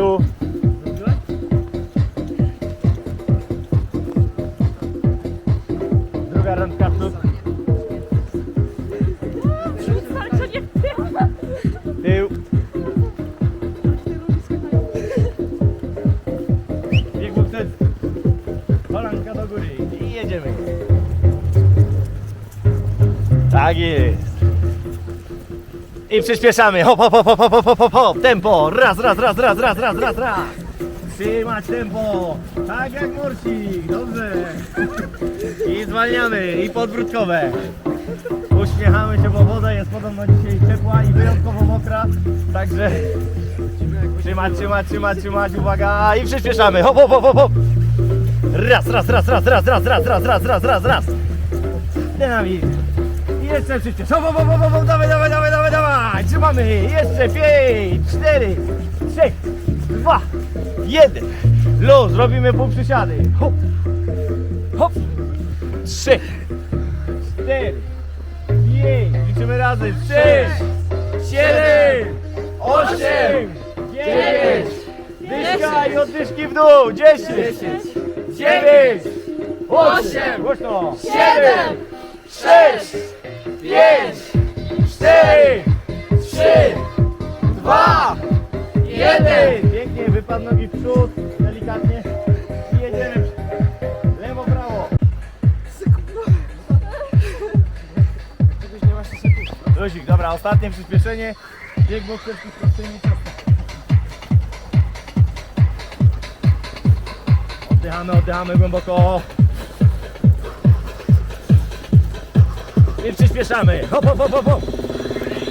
tyłu. Druga randka tu. Tył. Bieg w przed. Holandka do góry i jedziemy. Tak jest. I przyspieszamy. Hop, hop, hop, hop, hop, hop, hop, hop. Tempo. Raz, raz, raz, raz, raz, raz, raz, raz. Trzymać tempo. Tak jak morsik. Dobrze. I zwalniamy. I podwrótkowe. Uśmiechamy się, bo woda jest podobno dzisiaj ciepła i wyjątkowo mokra. Także trzymać, trzymać, trzymać, trzymać. Uwaga. I przyspieszamy. Hop, hop, hop, hop, hop. Raz, raz, raz, raz, raz, raz, raz, raz, raz, raz, raz, raz. Dynamit. Jeszcze przyspiesz. Hop, hop, hop, hop, hop. Dawaj, dawaj, dawaj, dawaj, dawaj. Trzymamy. Jeszcze pięć, cztery, trzy, dwa, jeden. Luz. Robimy pół przysiady. Hop, hop. Trzy, cztery, pięć. Liczymy razem. Sześć, siedem, osiem, dziewięć. Dyszka i oddyszki w dół. Dziesięć, dziewięć, osiem. Siedem, sześć, pięć, cztery, trzy, dwa, jeden. Pięknie, wypadł nogi w przód, delikatnie. I jedziemy. Lewo, prawo. Luzik, dobra, ostatnie przyspieszenie. Bieg bokserski z prostymi ciosami. Oddychamy, oddychamy głęboko. I przyspieszamy. Hop, hop, hop, hop, hop.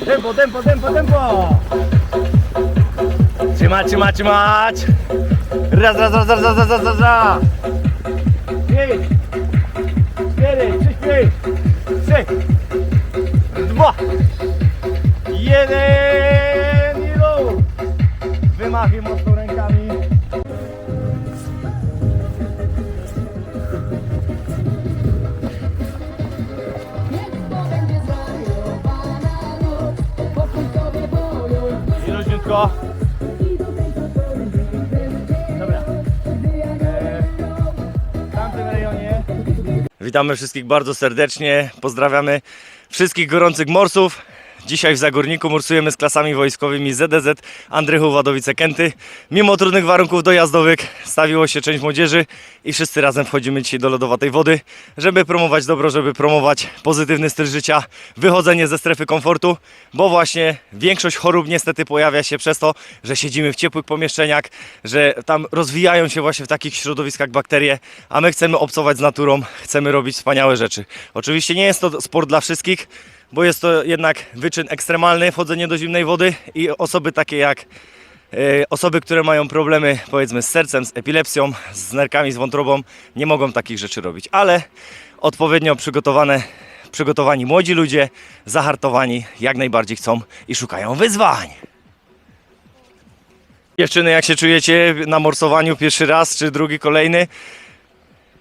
Tempo, tempo, tempo, tempo. Trzymać, trzymać, trzymać. Raz, raz, raz, raz, raz, raz, raz, raz. Pięć, cztery, przyspiesz. Trzy, dwa, jeden i luz. Wymachy mocno Luźniutko. Dobra. Tamtym rejonie. Witamy wszystkich bardzo serdecznie. Pozdrawiamy wszystkich gorących morsów. Dzisiaj w Zagórniku morsujemy z klasami wojskowymi ZDZ Andrychów Wadowice Kęty. Mimo trudnych warunków dojazdowych stawiło się część młodzieży i wszyscy razem wchodzimy dzisiaj do lodowatej wody, żeby promować dobro, żeby promować pozytywny styl życia, wychodzenie ze strefy komfortu, bo właśnie większość chorób niestety pojawia się przez to, że siedzimy w ciepłych pomieszczeniach, że tam rozwijają się właśnie w takich środowiskach bakterie, a my chcemy obcować z naturą, chcemy robić wspaniałe rzeczy. Oczywiście nie jest to sport dla wszystkich, bo jest to jednak wyczyn ekstremalny, wchodzenie do zimnej wody i osoby takie jak e, osoby, które mają problemy powiedzmy z sercem, z epilepsją, z nerkami, z wątrobą, nie mogą takich rzeczy robić, ale odpowiednio przygotowane, przygotowani młodzi ludzie, zahartowani, jak najbardziej chcą i szukają wyzwań. Dziewczyny, jak się czujecie na morsowaniu pierwszy raz, czy drugi, kolejny?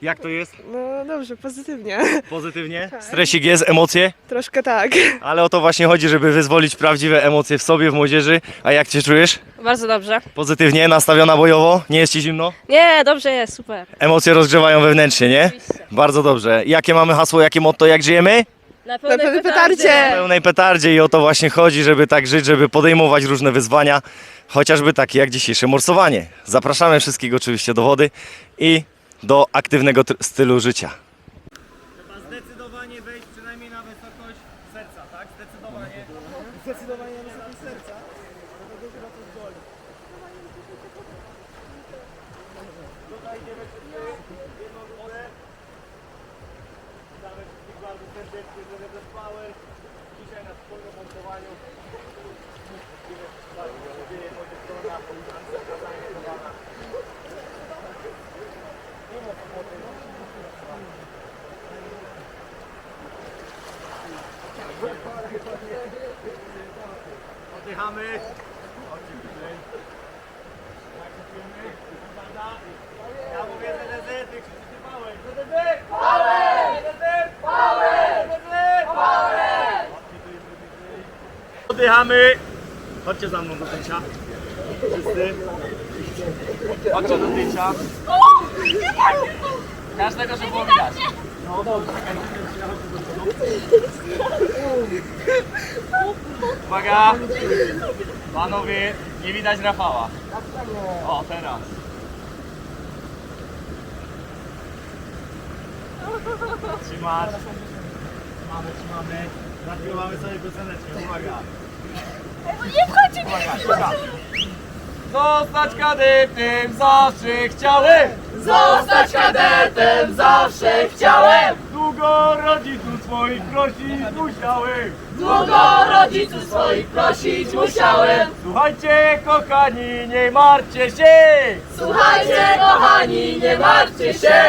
Jak to jest? No dobrze, pozytywnie. Pozytywnie? Stresik jest, emocje? Troszkę tak. Ale o to właśnie chodzi, żeby wyzwolić prawdziwe emocje w sobie, w młodzieży. A jak cię czujesz? Bardzo dobrze. Pozytywnie, nastawiona bojowo? Nie jest ci zimno? Nie, dobrze jest, super. Emocje rozgrzewają wewnętrznie, nie? Oczywiście. Bardzo dobrze. Jakie mamy hasło, jakie motto, jak żyjemy? Na pełnej, pełnej petardzie. petardzie. W pełnej petardzie i o to właśnie chodzi, żeby tak żyć, żeby podejmować różne wyzwania, chociażby takie jak dzisiejsze morsowanie. Zapraszamy wszystkich oczywiście do wody i do aktywnego stylu życia. Trzeba zdecydowanie wejść przynajmniej na wysokość serca, tak? Zdecydowanie. Zdecydowanie na wysokość serca. Serdecznie NBS Power. Dzisiaj na wspólnym montowaniu. Oddychamy. Ja Oddychamy. Chodźcie za mną do zdjęcia. Wszyscy. Chodźcie do zdjęcia. Każdego, żeby było widać. Uwaga! Panowie, nie widać Rafała. O, teraz. Trzymać. Trzymamy, trzymamy. Zaśpiewamy sobie pioseneczkę, uwaga. Nie wchodźcie mi! Uwaga, uwaga. Zostać kadetem zawsze chciałem. Zostać kadetem zawsze chciałem! Długo rodziców swoich prosić musiałem. Długo rodziców swoich prosić musiałem! Słuchajcie kochani, nie martwcie się, Słuchajcie kochani, nie martwcie się!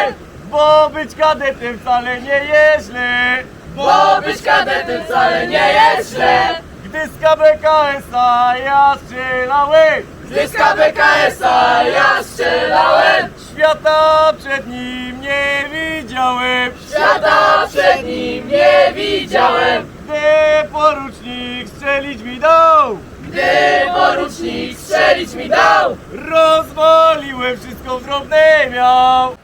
bo być kadetem wcale nie jest źle. Bo być kadetem wcale nie jest źle! Gdy z KBKS-a ja strzelałem, Gdy z KBKS-a ja strzelałem! Świata przed nim nie widziałem. Świata przed nim nie widziałem! Gdy porucznik strzelić mi dał, Gdy porucznik strzelić mi dał! rozwaliłem wszystko w drobne miał.